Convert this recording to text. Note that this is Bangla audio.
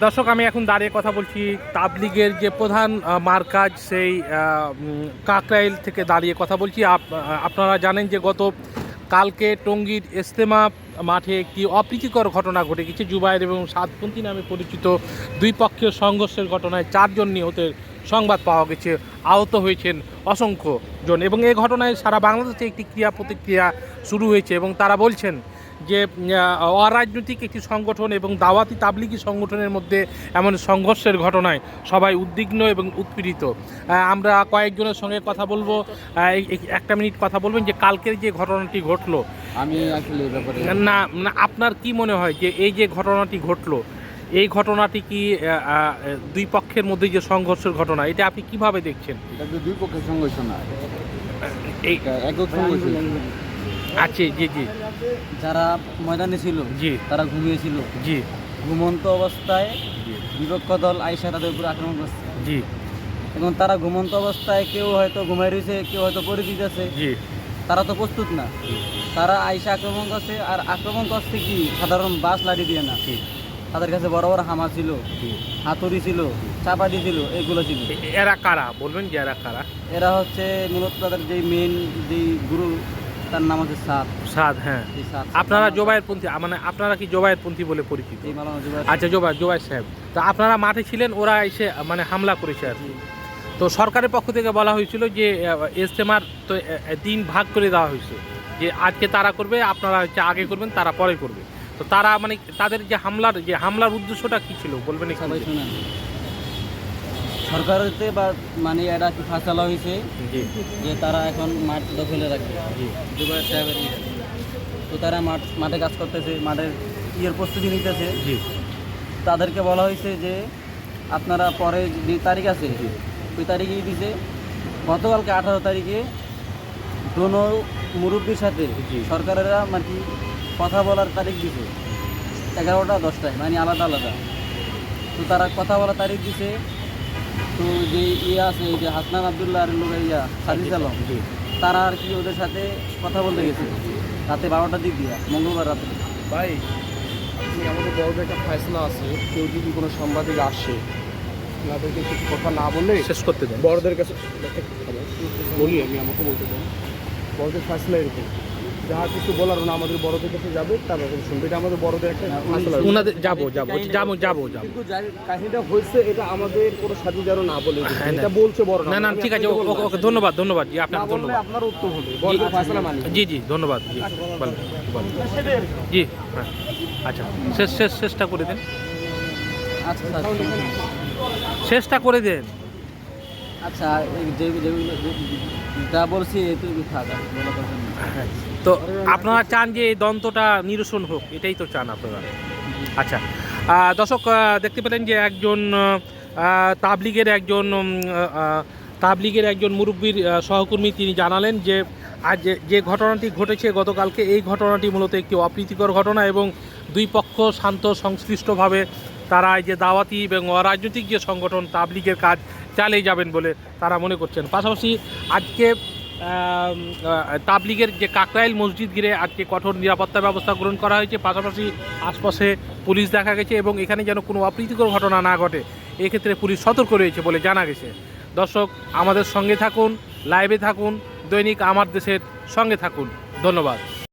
দর্শক, আমি এখন দাঁড়িয়ে কথা বলছি তাবলিগের যে প্রধান মার্কাজ, সেই কাকরাইল থেকে দাঁড়িয়ে কথা বলছি। আপ- আপনারা জানেন যে গত কালকে টঙ্গীর ইস্তেমা মাঠে একটি অপ্রীতিকর ঘটনা ঘটে গেছে। জুবাইর এবং সাতপন্থী নামে পরিচিত দুই পক্ষের সংঘর্ষের ঘটনায় চারজন নিহতের সংবাদ পাওয়া গেছে। আহত হয়েছেন অসংখ্য জন। এবং এই ঘটনায় সারা বাংলাদেশে একটি ক্রিয়া প্রতিক্রিয়া শুরু হয়েছে এবং তারা বলছেন যে অরাজনৈতিক একটি সংগঠন এবং দাওয়াতি তাবলিগি সংগঠনের মধ্যে এমন সংঘর্ষের ঘটনায় সবাই উদ্বিগ্ন এবং উৎপীড়িত। আমরা কয়েকজনের সঙ্গে কথা বলব। একটা মিনিট কথা বলবেন যে কালকের যে ঘটনাটি ঘটলো। আমি আসলে ব্যাপারে না না আপনার কি মনে হয় যে এই যে ঘটনাটি ঘটলো এই ঘটনাটি কি দুই পক্ষের মধ্যে যে সংঘর্ষের ঘটনা এটা আপনি কীভাবে দেখছেন? এটা দুই পক্ষের সংঘর্ষ না। এই সংঘর্ষ। আছে জি জি। যারা ময়দানে ছিল জি। তারা ঘুমিয়েছিল। জি। ঘুমন্ত অবস্থায় বিপক্ষ দল আইসা তাদের উপর আক্রমণ করছে। জি। এবং তারা ঘুমন্ত অবস্থায় কেউ হয়তো ঘুমাই রয়েছে কেউ হয়তো পরিচিত আছে জি। তারা তো প্রস্তুত না। তারা আইসা আক্রমণ করছে আর আক্রমণ করছে কি? সাধারণ বাস লাঠি দিয়ে না। তাদের কাছে বড় বড় হামা ছিল হাতুড়ি ছিল চাপাটি ছিল এগুলো ছিল। এরা কারা? বলবেন যে এরা কারা? এরা হচ্ছে মূলত তাদের যেই মেন যেই গুরু তার নাম হচ্ছে সাত সাদ হ্যাঁ। আপনারা জোবায়ের পন্থী মানে আপনারা কি জোবায়ের পন্থী বলে পরিচিত? আচ্ছা জোবাই জোবাই সাহেব তো আপনারা মাঠে ছিলেন ওরা এসে মানে হামলা করেছে আর কি। তো সরকারের পক্ষ থেকে বলা হয়েছিল যে ইজতেমার তো দিন ভাগ করে দেওয়া হয়েছে। যে আজকে তারা করবে আপনারা হচ্ছে আগে করবেন তারা পরে করবে। তো তারা মানে তাদের যে হামলার যে হামলার উদ্দেশ্যটা কি ছিল বলবেন সরকারেতে বা মানে এটা কি ফাঁসালা হয়েছে যে তারা এখন মাঠ দখলে রাখবে। সাহেবের ইয়ে। তো তারা মাঠ মাঠে কাজ করতেছে মাঠের ইয়ের প্রস্তুতি নিতেছে। তাদেরকে বলা হয়েছে যে আপনারা পরে যে তারিখ আছে ওই তারিখেই দিছে। গতকালকে আঠারো তারিখে দোনো মুরব্বীর সাথে। সরকারেরা মানে কি কথা বলার তারিখ দিছে। এগারোটা দশটায় মানে আলাদা আলাদা। তো তারা কথা বলার তারিখ দিছে। তো যে ইয়ে আছে এই যে হাসনান আবদুল্লাহ আর লোক ইয়া সাজিদ আলম জি তারা আর কি ওদের সাথে কথা বলতে গেছে। রাতে বারোটার দিক দিয়া মঙ্গলবার রাতে। ভাই আপনি আমাদের বড়দের একটা ফয়সলা আছে কেউ যদি কোনো সাংবাদিক আসে তাদেরকে কিছু কথা না বললে শেষ করতে দেন। বড়দের কাছে বলি আমি আমাকে বলতে দেন। বড়দের ফয়সলা এরকম। যাহা কিছু বলার না আমাদের বড়দের কাছে যাবে তারপর শুনবে। এটা আমাদের বড়দের একটা ওনাদের যাব যাব যাব যাব যাব। কিন্তু কাহিনীটা হয়েছে এটা আমাদের কোনো সাথী যেন না বলে হ্যাঁ, এটা বলছে বড় না না ঠিক আছে ওকে ধন্যবাদ ধন্যবাদ জি আপনাকে বললে ধন্যবাদ। আপনার উত্তর হবে। বড়দের ফয়সলা মানি। জি জি ধন্যবাদ জি বলেন বলেন জি হ্যাঁ আচ্ছা শেষ শেষ শেষটা করে দেন। আচ্ছা আচ্ছা। শেষটা করে দেন। আচ্ছা এই যে যেগুলো যা বলছি এটুকু থাক তো আপনারা চান যে এই দন্তটা নিরসন হোক, এটাই তো চান আপনারা। আচ্ছা দর্শক দেখতে পেলেন যে একজন তাবলিগের একজন তাবলিগের একজন মুরব্বীর সহকর্মী তিনি জানালেন যে আজ যে- ঘটনাটি ঘটেছে গতকালকে, এই ঘটনাটি মূলত একটি অপ্রীতিকর ঘটনা এবং দুই পক্ষ শান্ত, সংশ্লিষ্টভাবে তারা যে দাওয়াতি এবং অরাজনৈতিক যে সংগঠন, তাবলিগের কাজ চালিয়ে যাবেন বলে তারা মনে করছেন। পাশাপাশি আজকে তাবলিগের যে কাকরাইল মসজিদ ঘিরে আজকে কঠোর নিরাপত্তা ব্যবস্থা গ্রহণ করা হয়েছে, পাশাপাশি আশপাশে পুলিশ দেখা গেছে এবং এখানে যেন কোনো অপ্রীতিকর ঘটনা না ঘটে, এক্ষেত্রে পুলিশ সতর্ক রয়েছে বলে জানা গেছে। দর্শক, আমাদের সঙ্গে থাকুন লাইভে থাকুন, দৈনিক আমার দেশের সঙ্গে থাকুন। ধন্যবাদ।